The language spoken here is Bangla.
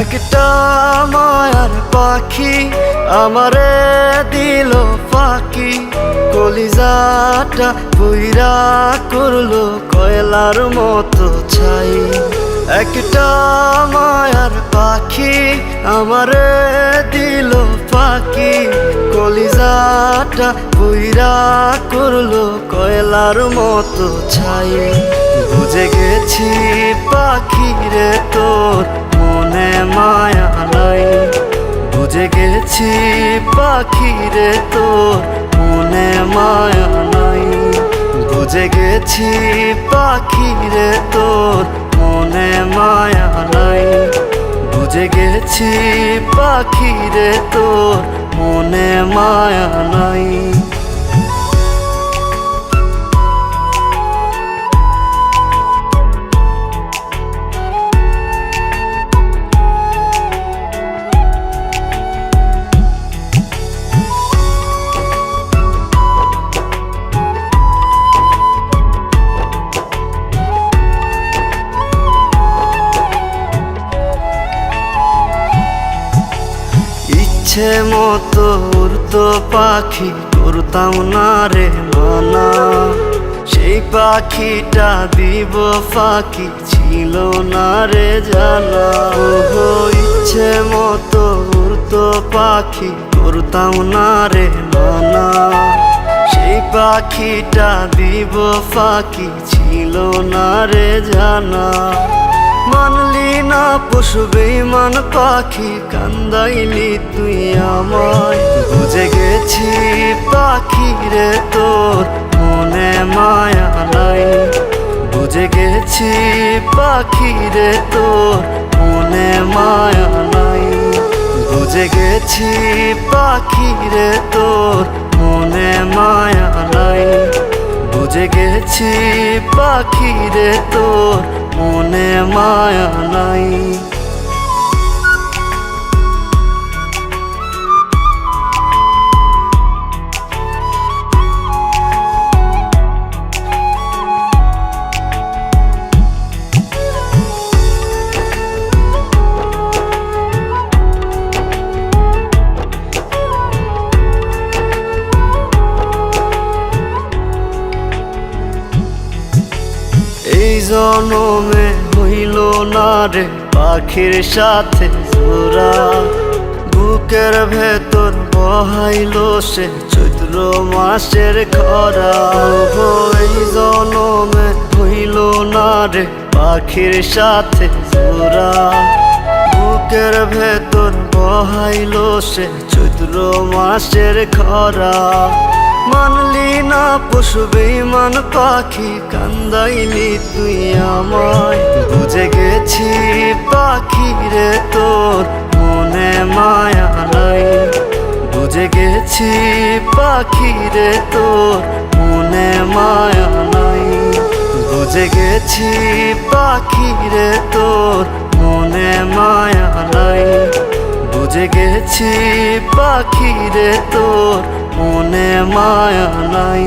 একটা মায়ার পাখি আমারে দিল পাখি কলিজাটা পুইরা করল কয়লার মতো ছাই। একটা মায়ার পাখি আমারে দিল পাখি কলিজাটা পুইরা করল কয়লার মতো ছাই। বুঝে গেছি পাখি রে তোর মনে মায়া নাই। বুঝে গেছি পাখি রে তোর মনে মায়া নাই। বুঝে গেছি পাখি রে তোর মনে মায়া নাই। বুঝে গেছি পাখি রে তোর মনে মায়া নাই। ইচ্ছে মতো উড়তো পাখি করতাম না রে মানা। সেই পাখিটা দিব ফাঁকি, ছিল না রে জানা। ওহো, ইচ্ছে মতো উড়তো পাখি করতাম না রে মানা। সেই পাখিটা দিব ফাঁকি, ছিল না রে জানা। মানলি না পশু বেইমান পাখি, কান্দাইলি তুই আমায়। বুঝে গেছি পাখি রে তোর মনে মায়া নাই। বুঝে গেছি পাখি রে তোর মনে মায়া নাই। বুঝে গেছি পাখি রে তোর মনে মায়া নাই। বুঝে গেছি পাখি রে তোর মনে মায়া নাই। জনমে হইল না রে পাখির সাথে জোড়া। বুকের ভেতর বহাইল সে চৈত্র মাসের খরা। জনমে হইল না রে পাখির সাথে জোড়া। বুকের ভেতর বহাইল সে চৈত্র মাসের খরা। মানলি না পশু বেইমান পাখি, কান্দাইলি তুই আমায়। বুঝে গেছি পাখি রে তোর মনে মায়া নাই। বুঝে গেছি পাখি রে তোর মনে মায়া নাই। বুঝে গেছি পাখি রে তোর মনে মায়া নাই। বুঝে গেছি পাখি রে তোর মনে মায়া নাই।